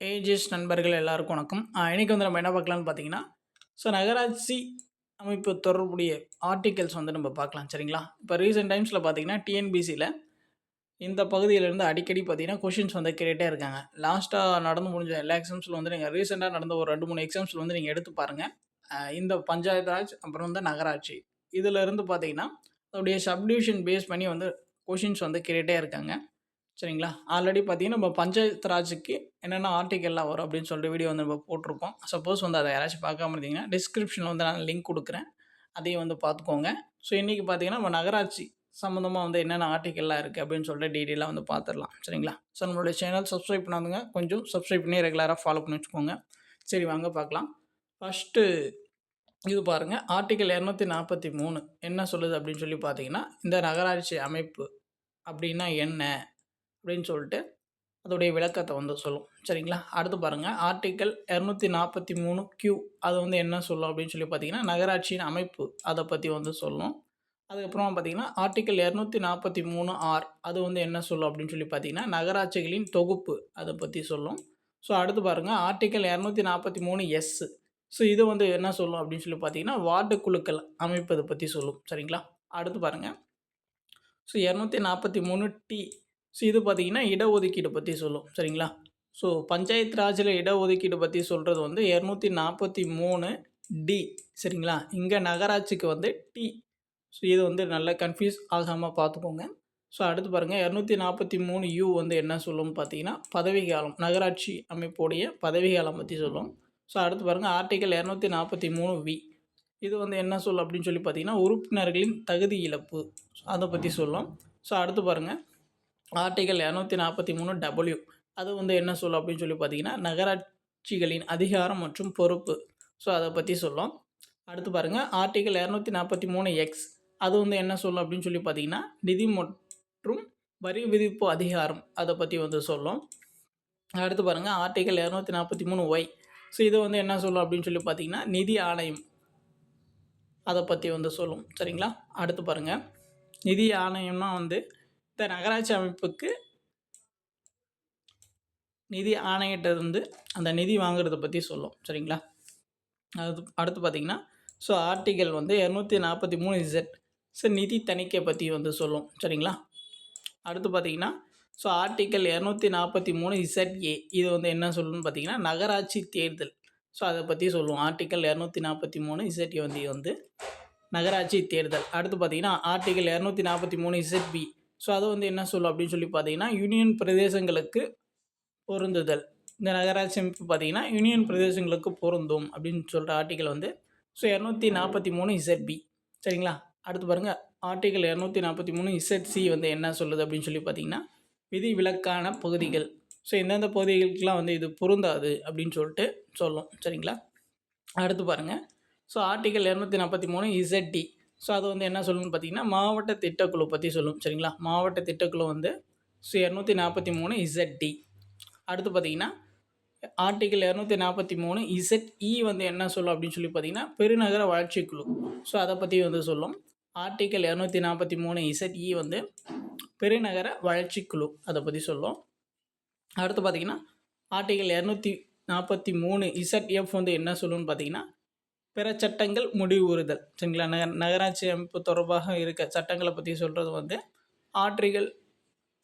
AGS நண்பர்கள் எல்லாருக்கும் வணக்கம். இன்றைக்கி வந்து நம்ம என்ன பார்க்கலான்னு பார்த்தீங்கன்னா ஸோ நகராட்சி அமைப்பு தொடர்புடைய ஆர்டிகல்ஸ் வந்து நம்ம பார்க்கலாம் சரிங்களா? இப்போ ரீசெண்ட் டைம்ஸில் பார்த்தீங்கன்னா டிஎன்பிசியில் இந்த பகுதியிலேருந்து அடிக்கடி பார்த்தீங்கன்னா கொஷின்ஸ் வந்து கேட்டே இருக்காங்க. லாஸ்ட்டாக நடந்து முடிஞ்ச எல்லா எக்ஸாம்ஸில் வந்து நீங்கள் ரீசெண்டாக நடந்த ஒரு ரெண்டு மூணு எக்ஸாம்ஸில் வந்து நீங்கள் எடுத்து பாருங்கள் இந்த பஞ்சாயத்து ராஜ் அப்புறம் வந்து நகராட்சி. இதிலிருந்து பார்த்தீங்கன்னா அதோடைய சப்டிவிஷன் பேஸ் பண்ணி வந்து கொஷின்ஸ் வந்து கேட்டே இருக்காங்க. சரிங்களா? ஆல்ரெடி பார்த்தீங்கன்னா நம்ம பஞ்சாயத்து ராஜுக்கு என்னென்ன ஆர்டிக்கல்லாம் வரும் அப்படின்னு சொல்லிட்டு வீடியோ வந்து நம்ம போட்டிருக்கோம். சப்போஸ் வந்து அதை யாராச்சும் பார்க்காம இருந்தீங்கன்னா டிஸ்கிரிப்ஷனில் வந்து நான் லிங்க் கொடுக்குறேன். அதையும் வந்து பார்த்துக்கோங்க. ஸோ இன்றைக்கி பார்த்தீங்கன்னா நம்ம நகராட்சி சம்மந்தமாக வந்து என்னென்ன ஆர்டிக்கல்லாம் இருக்குது அப்படின்னு சொல்லிட்டு டீட்டெயிலாக வந்து பார்த்துடலாம். சரிங்களா? ஸோ நம்மளுடைய சேனல் சப்ஸ்கிரைப் பண்ணாதுங்க. கொஞ்சம் சப்ஸ்கிரைப் பண்ணி ரெகுலராக ஃபாலோ பண்ணி வச்சுக்கோங்க. சரி வாங்க பார்க்கலாம். ஃபஸ்ட்டு இது பாருங்கள் ஆர்டிக்கல் இரநூத்தி நாற்பத்தி மூணு. என்ன சொல்லுது அப்படின்னு சொல்லி பார்த்தீங்கன்னா இந்த நகராட்சி அமைப்பு அப்படின்னா என்ன? அப்படின்னு சொல்லிட்டு அதோடைய விளக்கத்தை வந்து சொல்லும். சரிங்களா? அடுத்து பாருங்கள் ஆர்டிக்கல் இரநூத்தி நாற்பத்தி மூணு கியூ அது வந்து என்ன சொல்லும் அப்படின்னு சொல்லி பார்த்தீங்கன்னா நகராட்சியின் அமைப்பு அதை பற்றி வந்து சொல்லும். அதுக்கப்புறமா பார்த்தீங்கன்னா ஆர்டிக்கல் இரநூத்தி நாற்பத்தி மூணு ஆர் அது வந்து என்ன சொல்லும் அப்படின்னு சொல்லி பார்த்தீங்கன்னா நகராட்சிகளின் தொகுப்பு அதை பற்றி சொல்லும். ஸோ அடுத்து பாருங்கள் ஆர்டிக்கல் இரநூத்தி நாற்பத்தி மூணு எஸ் ஸோ இது வந்து என்ன சொல்லும் அப்படின்னு சொல்லி பார்த்தீங்கன்னா வார்டு குழுக்கள் அமைப்பதை பற்றி சொல்லும். சரிங்களா? அடுத்து பாருங்கள் ஸோ இரநூத்தி நாற்பத்தி மூணு டி ஸோ இது பார்த்திங்கன்னா இடஒதுக்கீடு பற்றி சொல்லும். சரிங்களா? ஸோ பஞ்சாயத்து ராஜில் இடஒதுக்கீடு பற்றி சொல்கிறது வந்து இரநூத்தி நாற்பத்தி மூணு டி சரிங்களா? இங்கே நகராட்சிக்கு வந்து டி ஸோ இது வந்து நல்லா கன்ஃபியூஸ் ஆகாமல் பார்த்துக்கோங்க ஸோ அடுத்து பாருங்கள் இரநூத்தி நாற்பத்தி மூணு யூ வந்து என்ன சொல்லும் பார்த்தீங்கன்னா பதவிகாலம் நகராட்சி அமைப்புடைய பதவிகாலம் பற்றி சொல்லும். ஸோ அடுத்து பாருங்கள் ஆர்டிக்கல் இரநூத்தி நாற்பத்தி மூணு வி இது வந்து என்ன சொல்லும் அப்படின்னு சொல்லி பார்த்தீங்கன்னா உறுப்பினர்களின் தகுதி இழப்பு. அதை பற்றி சொல்லும். ஸோ அடுத்து பாருங்கள் ஆர்டிகல் இரநூத்தி நாற்பத்தி மூணு டபுள்யூ அது வந்து என்ன சொல்லும் அப்படின்னு சொல்லி பார்த்தீங்கன்னா நகராட்சிகளின் அதிகாரம் மற்றும் பொறுப்பு. ஸோ அதை பற்றி சொல்லும். அடுத்து பாருங்கள் ஆர்டிகல் இரநூத்தி நாற்பத்தி மூணு எக்ஸ் அது வந்து என்ன சொல்லும் அப்படின்னு சொல்லி பார்த்தீங்கன்னா நிதி மற்றும் வரி விதிப்பு அதிகாரம். அதை பற்றி வந்து சொல்லும். அடுத்து பாருங்கள் ஆர்டிகல் இரநூத்தி நாற்பத்தி மூணு ஒய் ஸோ இது வந்து என்ன சொல்லும் அப்படின்னு சொல்லி பார்த்தீங்கன்னா நிதி ஆணையம். அதை பற்றி வந்து சொல்லும். சரிங்களா? அடுத்து பாருங்கள் நிதி ஆணையம்னா வந்து இந்த நகராட்சி அமைப்புக்கு நிதி ஆணையிட்டிருந்து அந்த நிதி வாங்குறத பற்றி சொல்லும். சரிங்களா? அது அடுத்து பார்த்திங்கன்னா ஸோ ஆர்டிகல் வந்து இரநூத்தி நாற்பத்தி மூணு இசட் ஸோ நிதி தணிக்கை பற்றி வந்து சொல்லும். சரிங்களா? அடுத்து பார்த்திங்கன்னா ஸோ ஆர்டிக்கல் இரநூத்தி நாற்பத்தி மூணு இசட் ஏ இது வந்து என்ன சொல்லணும்னு பார்த்தீங்கன்னா நகராட்சி தேர்தல். ஸோ அதை பற்றி சொல்லுவோம். ஆர்டிக்கல் இரநூத்தி நாற்பத்தி மூணு இசட் வந்து வந்து நகராட்சி தேர்தல். அடுத்து பார்த்திங்கன்னா ஆர்டிக்கல் இரநூத்தி நாற்பத்தி மூணு இசட் பி ஸோ அது வந்து என்ன சொல்லும் அப்படின்னு சொல்லி பார்த்தீங்கன்னா யூனியன் பிரதேசங்களுக்கு பொருந்துதல். இந்த நகராட்சி அமைப்பு பார்த்திங்கன்னா யூனியன் பிரதேசங்களுக்கு பொருந்தும் அப்படின்னு சொல்கிற ஆர்டிக்கல் வந்து ஸோ இரநூத்தி நாற்பத்தி மூணு இசட்பி சரிங்களா? அடுத்து பாருங்கள் ஆர்டிக்கல் இரநூத்தி நாற்பத்தி மூணு இசட்சி வந்து என்ன சொல்லுது அப்படின்னு சொல்லி பார்த்தீங்கன்னா விதி விலக்கான பகுதிகள். ஸோ எந்தெந்த பகுதிகளுக்கெலாம் வந்து இது பொருந்தாது அப்படின்னு சொல்லிட்டு சொல்லும். சரிங்களா? அடுத்து பாருங்கள் ஸோ ஆர்டிக்கல் இரநூத்தி நாற்பத்தி மூணு இசட்டி ஸோ அது வந்து என்ன சொல்லணும்னு பார்த்தீங்கன்னா மாவட்ட திட்டக்குழு பற்றி சொல்லும். சரிங்களா? மாவட்ட திட்டக்குழு வந்து ஸோ இரநூத்தி நாற்பத்தி மூணு இசட்டி அடுத்து பார்த்தீங்கன்னா ஆர்டிகல் இரநூத்தி நாற்பத்தி மூணு இசட் இ வந்து என்ன சொல்லும் அப்படின்னு சொல்லி பார்த்தீங்கன்னா பெருநகர வளர்ச்சிக்குழு. ஸோ அதை பற்றி வந்து சொல்லும். ஆர்டிகல் இரநூத்தி நாற்பத்தி மூணு இசட் இ வந்து பெருநகர வளர்ச்சிக்குழு. அதை பற்றி சொல்லும். அடுத்து பார்த்தீங்கன்னா ஆர்டிகல் இரநூத்தி நாற்பத்தி மூணு இசட் எஃப் வந்து என்ன சொல்லுன்னு பார்த்தீங்கன்னா பிற சட்டங்கள் முடிவுறுதல். சரிங்களா? நக நகராட்சி அமைப்பு தொடர்பாக இருக்க சட்டங்களை பற்றி சொல்கிறது வந்து ஆற்றிகள்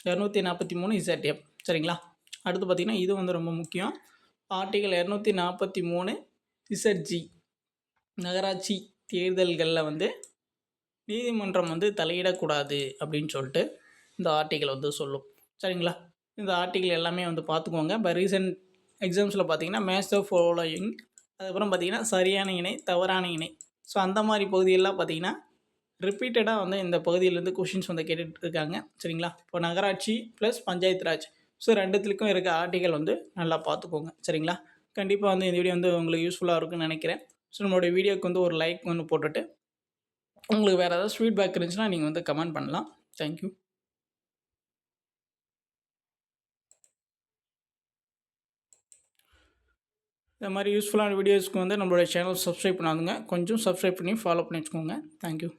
இரநூத்தி நாற்பத்தி மூணு இசட்எஃப் சரிங்களா? அடுத்து பார்த்திங்கன்னா இது வந்து ரொம்ப முக்கியம். ஆர்டிகல் இரநூத்தி நாற்பத்தி மூணு இசட்ஜி. நகராட்சி தேர்தல்களில் வந்து நீதிமன்றம் வந்து தலையிடக்கூடாது அப்படின்னு சொல்லிட்டு இந்த ஆர்டிகல் வந்து சொல்லும். சரிங்களா? இந்த ஆர்டிகல் எல்லாமே வந்து பார்த்துக்கோங்க இப்போ ரீசெண்ட் எக்ஸாம்ஸில் பார்த்தீங்கன்னா மேத்ஸ் ஆஃப் ஃபாலோயிங் அதுக்கப்புறம் பார்த்திங்கன்னா சரியான இணை தவறான இணை. ஸோ அந்த மாதிரி பகுதியெல்லாம் பார்த்திங்கன்னா ரிப்பீட்டடாக வந்து இந்த பகுதியிலேருந்து கொஷின்ஸ் வந்து கேட்டுட்டு இருக்காங்க சரிங்களா? இப்போ நகராட்சி ப்ளஸ் பஞ்சாயத்து ராஜ். ஸோ ரெண்டுத்துலேயும் இருக்க ஆர்டிகல் வந்து நல்லா பார்த்துக்கோங்க. சரிங்களா? கண்டிப்பாக வந்து இந்த வீடியோ வந்து உங்களுக்கு யூஸ்ஃபுல்லாக இருக்குன்னு நினைக்கிறேன். ஸோ நம்மளுடைய வீடியோக்கு வந்து ஒரு லைக் ஒன்று போட்டுட்டு உங்களுக்கு வேறு ஏதாவது ஃபீட்பேக் இருந்துச்சுன்னா நீங்கள் வந்து கமெண்ட் பண்ணலாம். தேங்க்யூ இந்த மாதிரி யூஸ்ஃபுல்லான வீடியோஸ்க்கு வந்து நம்மளோட சேனல் சப்ஸ்கிரைப் பண்ணாதுங்க. கொஞ்சம் சப்ஸ்கிரைப் பண்ணி ஃபாலோ பண்ணி வச்சுக்கோங்க. தேங்க்யூ